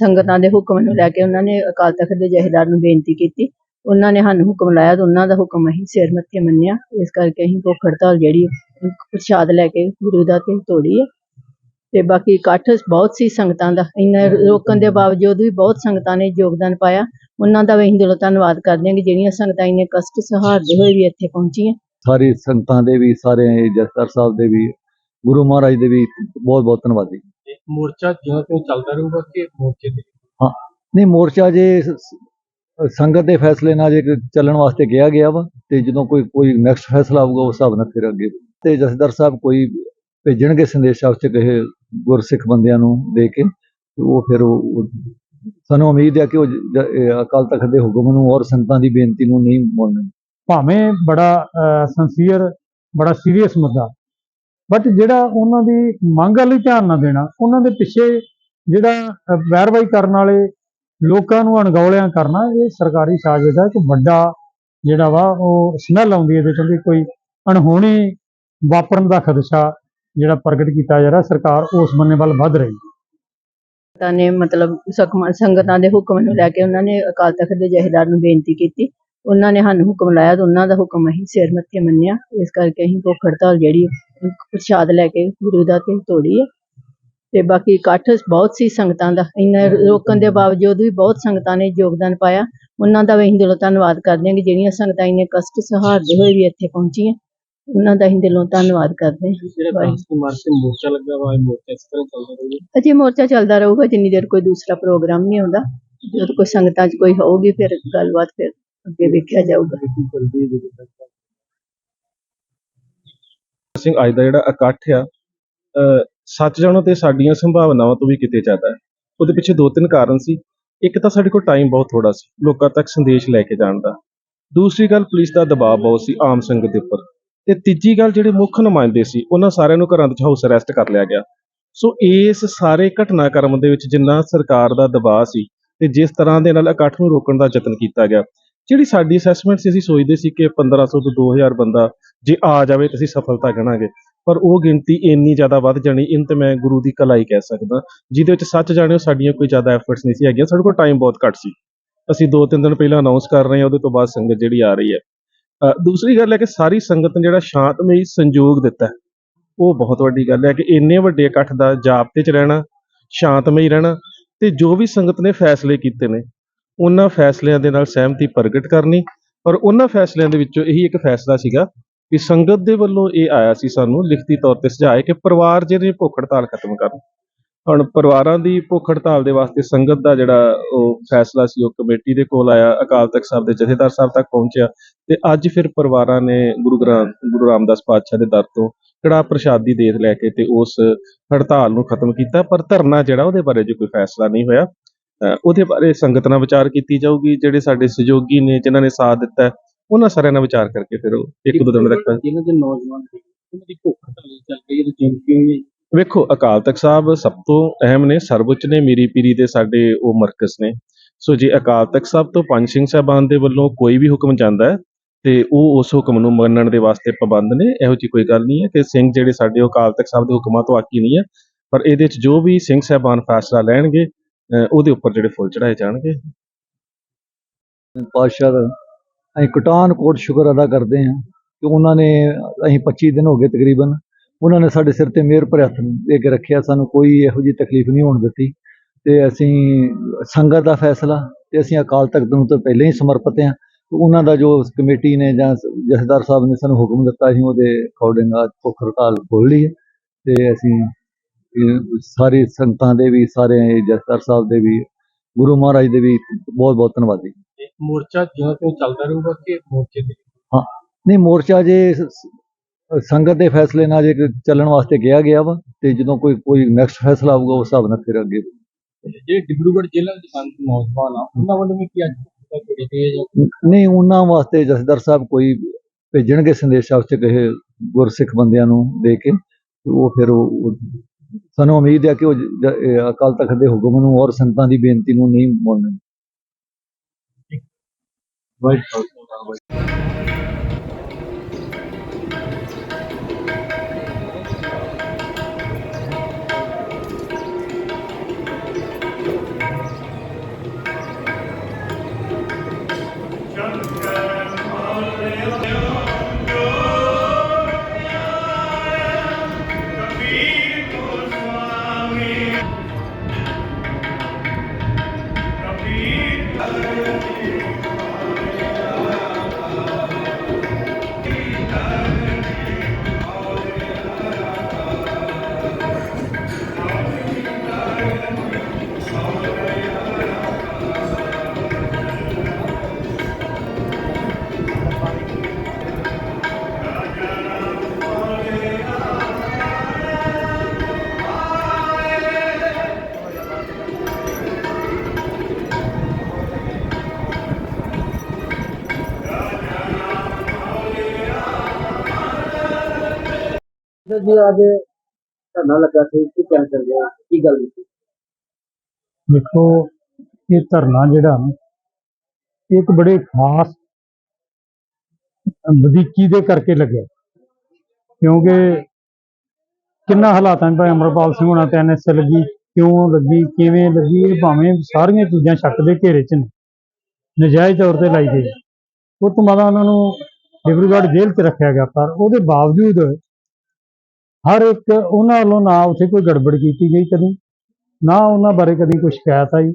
ਸੰਗਤਾਂ ਦੇ ਹੁਕਮ ਨੂੰ ਲੈ ਕੇ ਉਹਨਾਂ ਨੇ ਅਕਾਲ ਤਖਤ ਦੇ ਜਥੇਦਾਰ ਨੂੰ ਬੇਨਤੀ ਕੀਤੀ। ਉਹਨਾਂ ਨੇ ਸਾਨੂੰ ਹੁਕਮ ਲਾਇਆ ਤੇ ਉਹਨਾਂ ਦਾ ਹੁਕਮ ਅਸੀਂ ਸਿਰ ਮੱਥੇ ਮੰਨਿਆ। ਇਸ ਕਰਕੇ ਅਸੀਂ ਭੁੱਖ ਹੜਤਾਲ ਜਿਹੜੀ ਪ੍ਰਸ਼ਾਦ ਲੈ ਕੇ ਗੁਰੂ ਦਾ ਤੇ ਤੋੜੀ ਹੈ। ਤੇ ਬਾਕੀ ਇਕੱਠ ਬਹੁਤ ਸੀ ਸੰਗਤਾਂ ਦਾ। ਇੰਨਾ ਰੋਕਣ ਦੇ ਬਾਵਜੂਦ ਵੀ ਬਹੁਤ ਸੰਗਤਾਂ ਨੇ ਯੋਗਦਾਨ ਪਾਇਆ। ਉਹਨਾਂ ਦਾ ਵੀ ਅਸੀਂ ਦਿਲੋਂ ਧੰਨਵਾਦ ਕਰਦੇ ਹਾਂ ਕਿ ਜਿਹੜੀਆਂ ਸੰਗਤਾਂ ਇੰਨੇ ਕਸ਼ਟ ਸਹਾਰਦੇ ਹੋਏ ਵੀ ਇੱਥੇ ਪਹੁੰਚੀਆਂ। ਸਾਰੀ ਸੰਗਤਾਂ ਦੇ ਵੀ ਸਾਰੇ ਜਸਦਰ ਸਾਹਿਬ ਦੇ ਵੀ ਗੁਰੂ ਮਹਾਰਾਜ ਦੇ ਵੀ ਬਹੁਤ ਬਹੁਤ ਧੰਨਵਾਦੀ। ਮੋਰਚਾ ਜਿਉਂ ਤਿਉਂ ਚੱਲਦਾ ਰਹੂਗਾ ਕਿ ਮੋਰਚੇ ਤੇ? ਨਹੀਂ ਮੋਰਚਾ ਜੇ ਸ- ਸੰਗਤ ਦੇ ਫੈਸਲੇ ਨਾਲ ਜੇ ਚੱਲਣ ਵਾਸਤੇ ਕਿਹਾ ਗਿਆ ਵਾ ਤੇ ਜਦੋਂ ਕੋਈ ਕੋਈ ਨੈਕਸਟ ਫੈਸਲਾ ਆਊਗਾ ਉਸ ਹਿਸਾਬ ਨਾਲ ਫਿਰ ਅੱਗੇ ਤੇ ਜਸਦਰ ਸਾਹਿਬ ਕੋਈ ਭੇਜਣਗੇ ਸੰਦੇਸ਼ ਉਸ ਚ ਕਹੇ ਗੁਰਸਿੱਖ ਬੰਦਿਆਂ ਨੂੰ ਦੇ ਕੇ ਤੇ ਉਹ ਫਿਰ ਉਹ ਉਹ- ਸਾਨੂੰ ਉਮੀਦ ਹੈ ਕਿ ਉਹ ਜ- ਇਹ ਅਕਾਲ ਤਖਤ ਦੇ ਹੁਕਮ ਨੂੰ ਔਰ ਸੰਗਤਾਂ ਦੀ ਬੇਨਤੀ ਨੂੰ ਨਹੀਂ ਮੰਨਣਗੇ। ਭਾਵੇਂ ਬੜਾ ਸੰਸੀਅਰ ਬੜਾ ਸੀਰੀਅਸ ਮੁੱਦਾ ਬਟ ਜਿਹੜਾ ਉਹਨਾਂ ਦੀ ਮੰਗ ਵਾਲੀ ਧਿਆਨ ਨਾ ਦੇਣਾ ਉਹਨਾਂ ਦੇ ਪਿੱਛੇ ਜਿਹੜਾ ਅਹ, ਕਰਨ ਵਾਲੇ ਲੋਕਾਂ ਨੂੰ ਅਣਗੌਲਿਆਂ ਕਰਨਾ ਇਹ ਸਰਕਾਰੀ ਸਾਜ਼ਿਸ਼ ਹੈ ਕਿ ਵੱਡਾ ਜਿਹੜਾ ਵਾ ਉਹ ਸਮੈਲ ਆਉਂਦੀ ਇਹਦੇ ਚੋਂ ਕੋਈ ਅਣਹੋਣੀ ਵਾਪਰਨ ਦਾ ਖਦਸ਼ਾ ਜਿਹੜਾ ਪ੍ਰਗਟ ਕੀਤਾ ਜਾ ਰਿਹਾ ਸਰਕਾਰ ਉਸ ਬੰਨੇ ਵੱਲ ਵੱਧ ਰਹੀ ਹੈ। ਸੰਗਤਾਂ ਨੇ ਮਤਲਬ ਸੰਗਤਾਂ ਦੇ ਹੁਕਮ ਨੂੰ ਲੈ ਕੇ ਉਹਨਾਂ ਨੇ ਅਕਾਲ ਤਖਤ ਦੇ ਜਥੇਦਾਰ ਨੂੰ ਬੇਨਤੀ ਕੀਤੀ। ਉਹਨਾਂ ਨੇ ਸਾਨੂੰ ਹੁਕਮ ਲਾਇਆ ਤੇ ਉਹਨਾਂ ਦਾ ਹੁਕਮ ਅਸੀਂ ਸਿਰ ਮੱਥੇ ਮੰਨਿਆ। ਇਸ ਕਰਕੇ ਅਸੀਂ ਭੁੱਖ ਹੜਤਾਲ ਜਿਹੜੀ ਪ੍ਰਸ਼ਾਦ ਲੈ ਕੇ ਗੁਰੂ ਦਾ ਤੇ ਤੋੜੀ ਹੈ। ਤੇ ਬਾਕੀ ਇਕੱਠ ਬਹੁਤ ਸੀ ਸੰਗਤਾਂ ਦਾ। ਇੰਨਾ ਰੋਕਣ ਦੇ ਬਾਵਜੂਦ ਵੀ ਬਹੁਤ ਸੰਗਤਾਂ ਨੇ ਯੋਗਦਾਨ ਪਾਇਆ। ਉਹਨਾਂ ਦਾ ਵੀ ਅਸੀਂ ਦਿਲੋਂ ਧੰਨਵਾਦ ਕਰਦੇ ਹਾਂ ਕਿ ਜਿਹੜੀਆਂ ਸੰਗਤਾਂ ਇੰਨੇ ਕਸ਼ਟ ਸਹਾਰਦੇ ਹੋਏ ਵੀ ਇੱਥੇ ਪਹੁੰਚੀਆਂ ਉਹਨਾਂ ਦਾ ਅਸੀਂ ਦਿਲੋਂ ਧੰਨਵਾਦ ਕਰਦੇ ਹਾਂ। ਮੋਰਚਾ ਲੱਗਾ ਵਾ ਇਹ ਮੋਰਚਾ ਇਸ ਤਰ੍ਹਾਂ ਚੱਲਦਾ ਰਹੂਗਾ? ਅਜੇ ਮੋਰਚਾ ਚੱਲਦਾ ਰਹੂਗਾ ਜਿੰਨੀ ਦੇਰ ਕੋਈ ਦੂਸਰਾ ਪ੍ਰੋਗਰਾਮ ਨਹੀਂ ਆਉਂਦਾ। ਜਦੋਂ ਕੋਈ ਸੰਗਤਾਂ 'ਚ ਕੋਈ ਹੋਊਗੀ ਫਿਰ ਗੱਲਬਾਤ ਫਿਰ ਅੱਗੇ ਵੇਖਿਆ ਜਾਊਗਾ। ਸਿੰਘ ਅੱਜ ਦਾ ਜਿਹੜਾ ਇਕੱਠ ਆ ਸੱਚ ਜਾਣੋ ਤੇ ਸਾਡੀਆਂ ਸੰਭਾਵਨਾਵਾਂ ਤੋਂ ਵੀ ਕਿਤੇ ਜ਼ਿਆਦਾ ਹੈ। ਉਹਦੇ ਪਿੱਛੇ ਦੋ ਤਿੰਨ ਕਾਰਨ ਸੀ। ਇੱਕ ਤਾਂ ਸਾਡੇ ਕੋਲ ਟਾਈਮ ਬਹੁਤ ਥੋੜਾ ਸੀ, ਲੋਕਾਂ ਤੱਕ ਸੰਦੇਸ਼ ਲੈ ਕੇ ਜਾਣ ਦਾ। ਦੂਸਰੀ ਗੱਲ, ਪੁਲਿਸ ਦਾ ਦਬਾਅ ਬਹੁਤ ਸੀ ਆਮ ਸੰਗਤ ਦੇ ਉੱਪਰ। ਤੇ ਤੀਜੀ ਗੱਲ, ਜਿਹੜੇ ਮੁੱਖ ਨੁਮਾਇੰਦੇ ਸੀ, ਉਹਨਾਂ ਸਾਰਿਆਂ ਨੂੰ ਘਰਾਂ ਵਿੱਚ ਹਾਊਸ ਅਰੈਸਟ ਕਰ ਲਿਆ ਗਿਆ। ਸੋ ਇਸ ਸਾਰੇ ਘਟਨਾਕ੍ਰਮ ਦੇ ਵਿੱਚ ਜਿੰਨਾ ਸਰਕਾਰ ਦਾ ਦਬਾਅ ਸੀ ਤੇ ਜਿਸ ਤਰ੍ਹਾਂ ਦੇ ਨਾਲ ਇਕੱਠ ਨੂੰ ਰੋਕਣ ਦਾ ਯਤਨ ਕੀਤਾ ਗਿਆ ਜਿਹੜੀ ਸਾਡੀ ਅਸੈਸਮੈਂਟ ਸੀ, ਅਸੀਂ ਸੋਚਦੇ ਸੀ ਕਿ 1500 ਤੋਂ 2000 ਬੰਦਾ ਜੇ ਆ ਜਾਵੇ ਤਾਂ ਅਸੀਂ ਸਫਲਤਾ ਗਣਾਂਗੇ। ਪਰ ਉਹ ਗਿਣਤੀ ਇੰਨੀ ਜ਼ਿਆਦਾ ਵੱਧ ਜਾਣੀ, ਇਹਨੂੰ ਤੇ ਮੈਂ ਗੁਰੂ ਦੀ ਕਲਾਈ ਕਹਿ ਸਕਦਾ, ਜਿਹਦੇ ਵਿੱਚ ਸੱਚ ਜਾਣਿਓ ਸਾਡੀਆਂ ਕੋਈ ਜ਼ਿਆਦਾ ਐਫਰਟਸ ਨਹੀਂ ਸੀ ਹੈਗੀਆਂ। ਸਾਡੇ ਕੋਲ ਟਾਈਮ ਬਹੁਤ ਘੱਟ ਸੀ। ਅਸੀਂ ਦੋ ਤਿੰਨ ਦਿਨ ਪਹਿਲਾਂ ਅਨਾਉਂਸ ਕਰ ਰਹੇ ਹਾਂ, ਉਹਦੇ ਤੋਂ ਬਾਅਦ ਸੰਗਤ ਜਿਹੜੀ ਆ ਰਹੀ ਹੈ। ਦੂਸਰੀ ਗੱਲ ਹੈ ਕਿ ਸਾਰੀ ਸੰਗਤ ਨੇ ਜਿਹੜਾ ਸ਼ਾਂਤਮਈ ਸੰਯੋਗ ਦਿੱਤਾ ਉਹ ਬਹੁਤ ਵੱਡੀ ਗੱਲ ਹੈ ਕਿ ਇੰਨੇ ਵੱਡੇ ਇਕੱਠ ਦਾ ਜਾਬਤੇ 'ਚ ਰਹਿਣਾ, ਸ਼ਾਂਤਮਈ ਰਹਿਣਾ ਤੇ ਜੋ ਵੀ ਸੰਗਤ ਨੇ ਫੈਸਲੇ ਕੀਤੇ ਨੇ ਉਹਨਾਂ ਫੈਸਲਿਆਂ ਦੇ ਨਾਲ ਸਹਿਮਤੀ ਪ੍ਰਗਟ ਕਰਨੀ ਪਰ ਉਹਨਾਂ ਫੈਸਲਿਆਂ ਦੇ ਵਿੱਚੋਂ ਇਹੀ ਇੱਕ ਫੈਸਲਾ ਸੀਗਾ ਕਿ ਸੰਗਤ ਦੇ ਵੱਲੋਂ ਇਹ ਆਇਆ ਸੀ ਸਾਨੂੰ ਲਿਖਤੀ ਤੌਰ ਤੇ ਸੁਝਾਏ ਕਿ ਪਰਿਵਾਰ ਜਿਹੜੇ ਭੁੱਖ ਹੜਤਾਲ ਖਤਮ ਕਰਨ। ਹੁਣ ਪਰਿਵਾਰਾਂ ਦੀ ਭੁੱਖ ਹੜਤਾਲ ਦੇ ਵਾਸਤੇ ਸੰਗਤ ਦਾ ਜਿਹੜਾ ਉਹ ਫੈਸਲਾ ਸੀ, ਉਹ ਕਮੇਟੀ ਦੇ ਕੋਲ ਆਇਆ, ਅਕਾਲ ਤਖਤ ਸਾਹਿਬ ਦੇ ਜਥੇਦਾਰ ਸਾਹਿਬ ਤੱਕ ਪਹੁੰਚਿਆ ਤੇ ਅੱਜ ਫਿਰ ਪਰਿਵਾਰਾਂ ਨੇ ਗੁਰੂ ਗ੍ਰੰਥ, ਗੁਰੂ ਰਾਮਦਾਸ ਪਾਤਸ਼ਾਹ ਦੇ ਦਰ ਤੋਂ ਕੜਾ ਪ੍ਰਸ਼ਾਦੀ ਦੇਤ ਲੈ ਕੇ ਤੇ ਉਸ ਹੜਤਾਲ ਨੂੰ ਖਤਮ ਕੀਤਾ, ਪਰ ਧਰਨਾ ਜਿਹੜਾ ਉਹਦੇ ਬਾਰੇ ਜੋ ਕੋਈ ਫੈਸਲਾ ਨਹੀਂ ਹੋਇਆ। ਉਹਦੇ ਬਾਰੇ ਸੰਗਤ ਨਾਲ ਵਿਚਾਰ ਕੀਤੀ ਜਾਊਗੀ ਜਿਹੜੇ ਸਾਡੇ ਸਹਿਯੋਗੀ ਨੇ ਜਿਨ੍ਹਾਂ ਨੇ ਸਾਥ ਦਿੱਤਾ ਉਹਨਾਂ ਸਾਰਿਆਂ ਨਾਲ ਵਿਚਾਰ ਕਰਕੇ ਫਿਰ ਇੱਕ ਦੋ ਦਿਨ ਤੱਕ ਇਹਨਾਂ ਦੇ ਨੌਜਵਾਨ ਨੇ, ਉਹਨਾਂ ਦੀ ਭੁੱਖ ਹੜਤਾਲ ਚੱਲ ਰਹੀ ਹੈ ਤੇ ਜਿੰਮ ਕਿਉਂ ਨਹੀਂ ਵੇਖੋ ਅਕਾਲ ਤਖਤ ਸਾਹਿਬ ਸਭ ਤੋਂ ਅਹਿਮ ਨੇ ਸਰਵਉੱਚ ਨੇ ਮੀਰੀ ਪੀਰੀ ਦੇ ਸਾਡੇ ਉਹ ਮਰਕਜ਼ ਨੇ। ਸੋ ਜੇ ਅਕਾਲ ਤਖਤ ਸਾਹਿਬ ਤੋਂ ਪੰਜ ਸਿੰਘ ਸਾਹਿਬਾਨ ਦੇ ਵੱਲੋਂ ਕੋਈ ਵੀ ਹੁਕਮ ਜਾਂਦਾ ਹੈ ਤੇ ਉਹ ਉਸ ਹੁਕਮ ਨੂੰ ਮੰਨਣ ਦੇ ਵਾਸਤੇ ਪਾਬੰਦ ਨੇ ਇਹੋ ਜੀ ਕੋਈ ਗੱਲ ਨਹੀਂ ਹੈ ਕਿ ਸਿੰਘ ਜਿਹੜੇ ਸਾਡੇ ਉਹ ਅਕਾਲ ਤਖਤ ਸਾਹਿਬ ਦੇ ਹੁਕਮਾਂ ਤੋਂ ਆਕੀ ਨਹੀਂ ਹੈ ਪਰ ਇਹਦੇ ਵਿੱਚ ਜੋ ਵੀ ਸਿੰਘ ਸਾਹਿਬਾਨ ਫੈਸਲਾ ਲੈਣਗੇ ਉਹਦੇ ਉੱਪਰ ਜਿਹੜੇ ਫੁੱਲ ਚੜਾਏ ਜਾਣਗੇ। ਪਾਤਸ਼ਾਹ ਦਾ, ਅਸੀਂ ਕਟਾਨ ਕੋਟ ਸ਼ੁਕਰ ਅਦਾ ਕਰਦੇ ਹਾਂ ਕਿ ਉਹਨਾਂ ਨੇ ਅਸੀਂ 25 ਦਿਨ ਹੋ ਗਏ ਤਕਰੀਬਨ, ਉਹਨਾਂ ਨੇ ਸਾਡੇ ਸਿਰ ਤੇ ਮਿਹਰ ਭਰੇ ਹੱਥ ਦੇ ਕੇ ਰੱਖਿਆ, ਸਾਨੂੰ ਕੋਈ ਇਹੋ ਜਿਹੀ ਤਕਲੀਫ ਨਹੀਂ ਹੋਣ ਦਿੱਤੀ। ਤੇ ਅਸੀਂ ਸੰਗਤ ਦਾ ਫੈਸਲਾ ਤੇ ਅਸੀਂ ਅਕਾਲ ਤਖਤ ਨੂੰ ਤਾਂ ਪਹਿਲਾਂ ਹੀ ਸਮਰਪਿਤ ਹਾਂ ਉਹਨਾਂ ਦਾ ਜੋ ਕਮੇਟੀ ਨੇ ਜਾਂ ਜਥੇਦਾਰ ਸਾਹਿਬ ਨੇ ਸਾਨੂੰ ਹੁਕਮ ਦਿੱਤਾ ਸੀ ਉਹਦੇ ਅਕੋਰਡਿੰਗ ਅੱਜ ਭੁੱਖ ਹੜਤਾਲ ਖੋਲ੍ਹ ਲਈ ਹੈ ਤੇ ਅਸੀਂ ਸਾਰੀ ਸੰਗਤਾਂ ਦੇ ਵੀ ਸਾਰੇ ਜਥੇਦਾਰ ਸਾਹਿਬ ਦੇ ਵੀ ਗੁਰੂ ਮਹਾਰਾਜ ਦੇ ਵੀ ਬਹੁਤ ਬਹੁਤ ਧੰਨਵਾਦੀ ਮੋਰਚਾ ਜਿਉਂ ਤਿਉਂ ਚੱਲਦਾ ਰਹੂਗਾ ਕਿ ਮੋਰਚੇ ਤੇ? ਨਹੀਂ ਮੋਰਚਾ ਜੇ ਸੰਗਤ ਦੇ ਫੈਸਲੇ ਨਾਲ ਜੇ ਚੱਲਣ ਵਾਸਤੇ ਕਿਹਾ ਗਿਆ ਵਾ ਤੇ ਜਦੋਂ ਕੋਈ ਕੋਈ ਨੈਕਸਟ ਫੈਸਲਾ ਆਊਗਾ ਉਸ ਹਿਸਾਬ ਨਾਲ ਫਿਰ ਅੱਗੇ। ਜਿਹੜੇ ਡਿਬਰੂਗੜ੍ਹ ਜ਼ਿਲ੍ਹਾ ਦੇ ਸੰਤ ਨੌਜਵਾਨ ਆ ਉਹਨਾਂ ਵੱਲੋਂ ਵੀ ਕੀ ਅੱਜ ਤੇ ਨਹੀਂ ਉਹਨਾਂ ਵਾਸਤੇ ਜਥੇਦਾਰ ਸਾਹਿਬ ਕੋਈ ਭੇਜਣਗੇ ਸੰਦੇਸ਼ ਉਸ ਚ ਕਹੇ ਗੁਰਸਿੱਖ ਬੰਦਿਆਂ ਨੂੰ ਦੇ ਕੇ ਤੇ ਉਹ ਫਿਰ ਉਹ- ਸਾਨੂੰ ਉਮੀਦ ਹੈ ਕਿ ਉਹ ਅਕਾਲ ਤਖਤ ਦੇ ਹੁਕਮ ਨੂੰ ਔਰ ਸੰਗਤਾਂ ਦੀ ਬੇਨਤੀ ਨੂੰ ਨਹੀਂ ਮੰਨਣਗੇ। ਸਰ ਜੀ, ਅੱਜ ਧਰਨਾ ਲੱਗਾ ਸੀ, ਕੀ ਕਹਿਣਾ ਚਾਹੁੰਦੇ ਕੀ ਗੱਲ ਸੀ? ਦੇਖੋ, ਇਹ ਧਰਨਾ ਜਿਹੜਾ ਇਹ ਇੱਕ ਬੜੇ ਖਾਸ ਵਧੀਕੀ ਦੇ ਕਰਕੇ ਲੱਗਿਆ। ਕਿਉਂਕਿ ਕਿੰਨਾ ਹਾਲਾਤਾਂ 'ਚ ਭਾਈ ਅਮਰਪਾਲ ਸਿੰਘ ਹੋਣਾ ਤੇ ਐਨਐਸ ਲੱਗੀ ਕਿਉਂ ਲੱਗੀ, ਕਿਵੇਂ ਲੱਗੀ, ਇਹ ਭਾਵੇਂ ਸਾਰੀਆਂ ਚੀਜ਼ਾਂ ਸ਼ੱਕ ਦੇ ਘੇਰੇ 'ਚ ਨੇ, ਨਜਾਇਜ਼ ਤੌਰ ਤੇ ਲਾਈ ਗਈ। ਉਹ ਤੋਂ ਬਾਅਦ ਉਹਨਾਂ ਨੂੰ ਡਿਬਰੂਗੜ੍ਹ ਜੇਲ੍ਹ 'ਚ ਰੱਖਿਆ ਗਿਆ, ਪਰ ਉਹਦੇ ਬਾਵਜੂਦ ਹਰ ਇੱਕ ਉਹਨਾਂ ਵੱਲੋਂ ਨਾ ਉੱਥੇ ਕੋਈ ਗੜਬੜ ਕੀਤੀ ਗਈ ਕਦੀ, ਨਾ ਉਹਨਾਂ ਬਾਰੇ ਕਦੀ ਕੋਈ ਸ਼ਿਕਾਇਤ ਆਈ,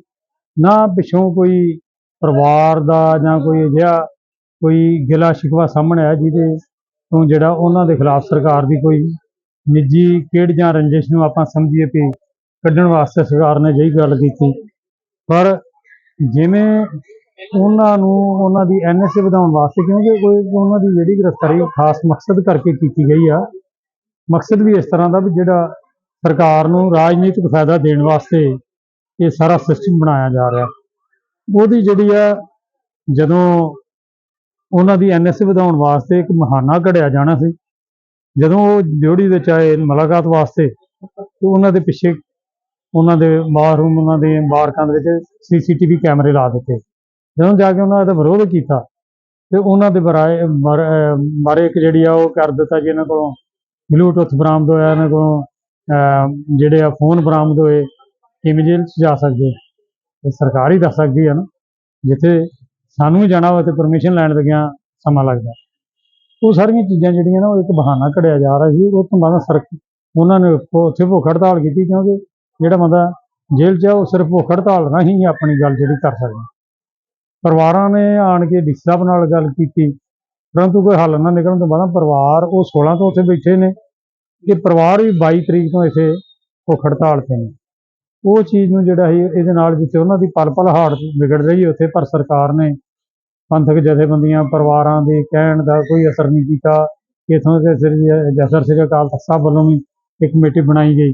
ਨਾ ਪਿੱਛੋਂ ਕੋਈ ਪਰਿਵਾਰ ਦਾ ਜਾਂ ਕੋਈ ਅਜਿਹਾ ਕੋਈ ਗਿਲਾ ਸ਼ਿਕਵਾ ਸਾਹਮਣੇ ਆਇਆ ਜਿਹਦੇ ਤੋਂ ਜਿਹੜਾ ਉਹਨਾਂ ਦੇ ਖਿਲਾਫ ਸਰਕਾਰ ਦੀ ਕੋਈ ਨਿੱਜੀ ਕਿਹੜ ਜਾਂ ਰੰਜਿਸ਼ ਨੂੰ ਆਪਾਂ ਸਮਝੀਏ ਕਿ ਕੱਢਣ ਵਾਸਤੇ ਸਰਕਾਰ ਨੇ ਜਿਹੀ ਗੱਲ ਕੀਤੀ। ਪਰ ਜਿਵੇਂ ਉਹਨਾਂ ਨੂੰ ਉਹਨਾਂ ਦੀ ਐਨਐਸਏ ਵਧਾਉਣ ਵਾਸਤੇ ਕਿਉਂਕਿ ਕੋਈ ਉਹਨਾਂ ਦੀ ਜਿਹੜੀ ਗ੍ਰਿਫਤਾਰੀ ਖਾਸ ਮਕਸਦ ਕਰਕੇ ਕੀਤੀ ਗਈ ਆ ਮਕਸਦ ਵੀ ਇਸ ਤਰ੍ਹਾਂ ਦਾ ਵੀ ਜਿਹੜਾ ਸਰਕਾਰ ਨੂੰ ਰਾਜਨੀਤਿਕ ਫਾਇਦਾ ਦੇਣ ਵਾਸਤੇ ਇਹ ਸਾਰਾ ਸਿਸਟਮ ਬਣਾਇਆ ਜਾ ਰਿਹਾ। ਉਹਦੀ ਜਿਹੜੀ ਆ, ਜਦੋਂ ਉਹਨਾਂ ਦੀ ਐਨਐਸਏ ਵਧਾਉਣ ਵਾਸਤੇ ਇੱਕ ਬਹਾਨਾ ਘੜਿਆ ਜਾਣਾ ਸੀ, ਜਦੋਂ ਉਹ ਡਿਊਟੀ ਵਿੱਚ ਆਏ ਮੁਲਾਕਾਤ ਵਾਸਤੇ, ਤੇ ਉਹਨਾਂ ਦੇ ਪਿੱਛੇ ਉਹਨਾਂ ਦੇ ਬਾਥਰੂਮ, ਉਹਨਾਂ ਦੇ ਮਾਰਕਾਂ ਦੇ ਵਿੱਚ ਸੀਸੀਟੀਵੀ ਕੈਮਰੇ ਲਾ ਦਿੱਤੇ। ਜਦੋਂ ਜਾ ਕੇ ਉਹਨਾਂ ਦਾ ਵਿਰੋਧ ਕੀਤਾ, ਤੇ ਉਹਨਾਂ ਦੇ ਬਰਾਏ ਬਾਰੇ ਅਹ ਇੱਕ ਜਿਹੜੀ ਆ ਉਹ ਕਰ ਦਿੱਤਾ ਜੀ ਇਹਨਾਂ ਕੋਲੋਂ। ਬਲੂਟੁੱਥ ਬਰਾਮਦ ਹੋਇਆ ਇਹਨਾਂ ਕੋਲੋਂ ਜਿਹੜੇ ਆ ਫੋਨ ਬਰਾਮਦ ਹੋਏ, ਕਿਵੇਂ ਜੇਲ੍ਹ 'ਚ ਜਾ ਸਕਦੇ ਇਹ ਸਰਕਾਰ ਹੀ ਦੱਸ ਸਕਦੀ ਹੈ ਨਾ, ਜਿੱਥੇ ਸਾਨੂੰ ਵੀ ਜਾਣਾ ਹੋਵੇ ਤੇ ਪਰਮਿਸ਼ਨ ਲੈਣ ਲੱਗਿਆਂ ਸਮਾਂ ਲੱਗਦਾ। ਉਹ ਸਾਰੀਆਂ ਚੀਜ਼ਾਂ ਜਿਹੜੀਆਂ ਨਾ, ਉਹ ਇੱਕ ਬਹਾਨਾ ਘੜਿਆ ਜਾ ਰਿਹਾ ਸੀ, ਉਹ ਤੋਂ ਬਾਅਦ ਸਰ ਉਹਨਾਂ ਨੇ ਉੱਥੇ ਭੁੱਖ ਹੜਤਾਲ ਕੀਤੀ, ਕਿਉਂਕਿ ਜਿਹੜਾ ਬੰਦਾ ਜੇਲ੍ਹ 'ਚ ਆ, ਉਹ ਸਿਰਫ ਭੁੱਖ ਹੜਤਾਲ ਰਾਹੀਂ ਆਪਣੀ ਗੱਲ ਜਿਹੜੀ ਕਰ ਸਕਦਾ। ਪਰਿਵਾਰਾਂ ਨੇ ਆਣ ਕੇ ਡੀ ਸਾਹਿਬ ਨਾਲ ਗੱਲ ਕੀਤੀ ਪਰੰਤੂ ਕੋਈ ਹੱਲ ਨਾ ਨਿਕਲਣ ਤੋਂ ਬਾਅਦ ਪਰਿਵਾਰ ਉਹ 16 ਤੋਂ ਉੱਥੇ ਬੈਠੇ ਨੇ ਕਿ ਪਰਿਵਾਰ ਵੀ 22 ਤਰੀਕ ਤੋਂ ਇੱਥੇ ਭੁੱਖ ਹੜਤਾਲ ਤੇ ਨੇ। ਉਹ ਚੀਜ਼ ਨੂੰ ਜਿਹੜਾ ਸੀ, ਇਹਦੇ ਨਾਲ ਜਿੱਥੇ ਉਹਨਾਂ ਦੀ ਪਲ ਪਲ ਹਾਲਤ ਵਿਗੜ ਰਹੀ ਉੱਥੇ ਪਰ ਸਰਕਾਰ ਨੇ ਪੰਥਕ ਜਥੇਬੰਦੀਆਂ, ਪਰਿਵਾਰਾਂ ਦੇ ਕਹਿਣ ਦਾ ਕੋਈ ਅਸਰ ਨਹੀਂ ਕੀਤਾ। ਇਥੋਂ ਦੇ ਸ੍ਰੀ ਜਸਰ ਸ੍ਰੀ ਅਕਾਲ ਤਖਤ ਸਾਹਿਬ ਵੱਲੋਂ ਵੀ ਇੱਕ ਕਮੇਟੀ ਬਣਾਈ ਗਈ।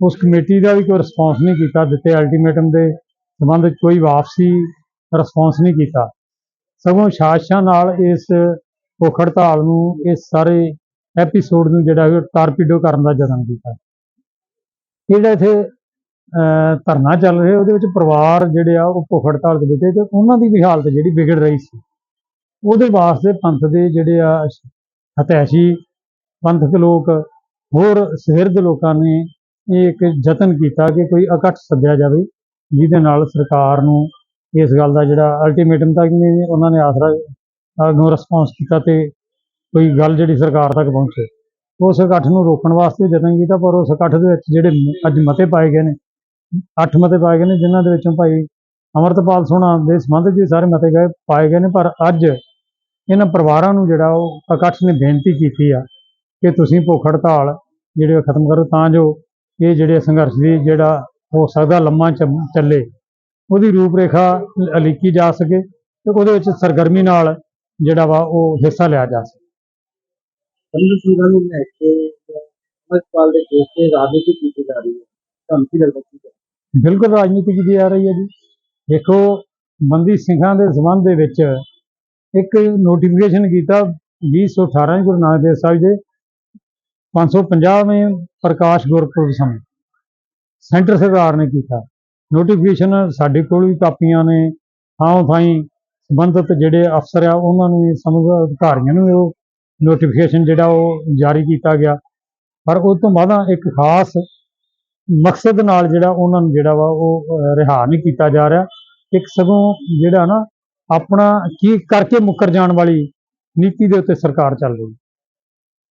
ਉਸ ਕਮੇਟੀ ਦਾ ਵੀ ਕੋਈ ਰਿਸਪੌਂਸ ਨਹੀਂ ਕੀਤਾ, ਦਿੱਤੇ ਅਲਟੀਮੇਟਮ ਦੇ ਸੰਬੰਧ ਕੋਈ ਵਾਪਸੀ ਰਿਸਪੌਂਸ ਨਹੀਂ ਕੀਤਾ। ਸਗੋਂ ਸਾਜ਼ਿਸ਼ਾਂ ਨਾਲ ਇਸ ਭੁੱਖ ਹੜਤਾਲ ਨੂੰ, ਇਹ ਸਾਰੇ ਐਪੀਸੋਡ ਨੂੰ ਜਿਹੜਾ ਹੈ ਟਾਰਪੀਡੋ ਕਰਨ ਦਾ ਯਤਨ ਕੀਤਾ। ਜਿਹੜਾ ਇੱਥੇ ਧਰਨਾ ਚੱਲ ਰਿਹਾ, ਉਹਦੇ ਵਿੱਚ ਪਰਿਵਾਰ ਜਿਹੜੇ ਆ, ਉਹ ਭੁੱਖ ਹੜਤਾਲ ਦੇ ਵਿੱਚ ਤੇ ਉਹਨਾਂ ਦੀ ਵੀ ਹਾਲਤ ਜਿਹੜੀ ਵਿਗੜ ਰਹੀ ਸੀ। ਉਹਦੇ ਵਾਸਤੇ ਪੰਥ ਦੇ ਜਿਹੜੇ ਆ, ਹਤੈਸ਼ੀ ਪੰਥਕ ਲੋਕ, ਹੋਰ ਸਹਿਰਦ ਲੋਕਾਂ ਨੇ ਇਹ ਇੱਕ ਯਤਨ ਕੀਤਾ ਕਿ ਕੋਈ ਇਕੱਠ ਸੱਦਿਆ ਜਾਵੇ, ਜਿਹਦੇ ਨਾਲ ਸਰਕਾਰ ਨੂੰ ਇਸ ਗੱਲ ਦਾ ਜਿਹੜਾ ਅਲਟੀਮੇਟਮ ਤੱਕ ਨਹੀਂ ਉਹਨਾਂ ਨੇ ਆਸਰਾ ਅੱਗੋਂ ਰਿਸਪੌਂਸ ਕੀਤਾ ਤੇ ਕੋਈ ਗੱਲ ਜਿਹੜੀ ਸਰਕਾਰ ਤੱਕ ਪਹੁੰਚੇ। ਉਸ ਇਕੱਠ ਨੂੰ ਰੋਕਣ ਵਾਸਤੇ ਯਤਨ ਕੀਤਾ, ਪਰ ਉਸ ਇਕੱਠ ਦੇ ਵਿੱਚ ਜਿਹੜੇ ਅੱਜ ਮਤੇ ਪਾਏ ਗਏ ਨੇ, ਅੱਠ ਮਤੇ ਪਾਏ ਗਏ ਨੇ, ਜਿਨ੍ਹਾਂ ਦੇ ਵਿੱਚੋਂ ਭਾਈ ਅਮਰਤਪਾਲ ਸੋਹਣਾ ਦੇ ਸੰਬੰਧ 'ਚ ਵੀ ਸਾਰੇ ਮਤੇ ਗਏ, ਪਾਏ ਗਏ ਨੇ, ਪਰ ਅੱਜ ਇਹਨਾਂ ਪਰਿਵਾਰਾਂ ਨੂੰ ਜਿਹੜਾ ਉਹ ਇਕੱਠ ਨੇ ਬੇਨਤੀ ਕੀਤੀ ਆ ਕਿ ਤੁਸੀਂ ਭੁੱਖ ਹੜਤਾਲ ਜਿਹੜੇ ਉਹ ਖਤਮ ਕਰੋ, ਤਾਂ ਜੋ ਇਹ ਜਿਹੜੇ ਸੰਘਰਸ਼ ਦੀ ਜਿਹੜਾ ਹੋ ਸਕਦਾ ਲੰਮਾ ਚ- ਚੱਲੇ, ਉਹਦੀ ਰੂਪਰੇਖਾ ਅਲੀਕੀ ਜਾ ਸਕੇ ਤੇ ਉਹਦੇ ਵਿੱਚ ਸਰਗਰਮੀ ਨਾਲ ਜਿਹੜਾ ਵਾ ਉਹ ਹਿੱਸਾ ਲਿਆ ਜਾ ਸਕੇ। ਸੰਤ ਸਿੰਘਾਂ ਨੂੰ ਲੈ ਕੇ ਅਮਰਪਾਲ ਦੇ ਕੇਸ ਤੇ ਰਾਜਨੀਤੀ ਕੀਤੀ ਜਾ ਰਹੀ ਹੈ। ਤੁਹਾਨੂੰ ਕੀ ਲੱਗਦਾ ਕੀ ਹੈ? ਬਿਲਕੁਲ ਰਾਜਨੀਤੀ ਕੀਤੀ ਜਾ ਰਹੀ ਹੈ ਜੀ। ਦੇਖੋ ਬੰਦੀ ਸਿੰਘਾਂ ਦੇ ਸੰਬੰਧ ਦੇ ਵਿੱਚ ਇੱਕ ਨੋਟੀਫਿਕੇਸ਼ਨ ਕੀਤਾ 2018 ਗੁਰੂ ਨਾਨਕ ਦੇਵ ਸਾਹਿਬ ਦੇ 550ਵੇਂ ਪ੍ਰਕਾਸ਼ ਗੁਰਪੁਰਬ ਸਮੇਂ। ਸੈਂਟਰ ਸਰਕਾਰ ਨੇ ਕੀਤਾ। ਨੋਟੀਫਿਕੇਸ਼ਨ ਸਾਡੇ ਕੋਲ ਵੀ ਕਾਪੀਆਂ ਨੇ ਥਾਂ ਥਾਈਂ ਸੰਬੰਧਿਤ ਜਿਹੜੇ ਅਫਸਰ ਆ ਉਹਨਾਂ ਨੂੰ ਵੀ ਸਮਝ ਅਧਿਕਾਰੀਆਂ ਨੂੰ ਉਹ ਨੋਟੀਫਿਕੇਸ਼ਨ ਜਿਹੜਾ ਉਹ ਜਾਰੀ ਕੀਤਾ ਗਿਆ। ਪਰ ਉਸ ਤੋਂ ਬਾਅਦ ਇੱਕ ਖਾਸ ਮਕਸਦ ਨਾਲ ਜਿਹੜਾ ਉਹਨਾਂ ਨੂੰ ਜਿਹੜਾ ਵਾ ਉਹ ਅਹ, ਰਿਹਾ ਨਹੀਂ ਕੀਤਾ ਜਾ ਰਿਹਾ। ਇੱਕ ਸਗੋਂ ਜਿਹੜਾ ਨਾ ਆਪਣਾ ਕੀ ਕਰਕੇ ਮੁੱਕਰ ਜਾਣ ਵਾਲੀ ਨੀਤੀ ਦੇ ਉੱਤੇ ਸਰਕਾਰ ਚੱਲ ਰਹੀ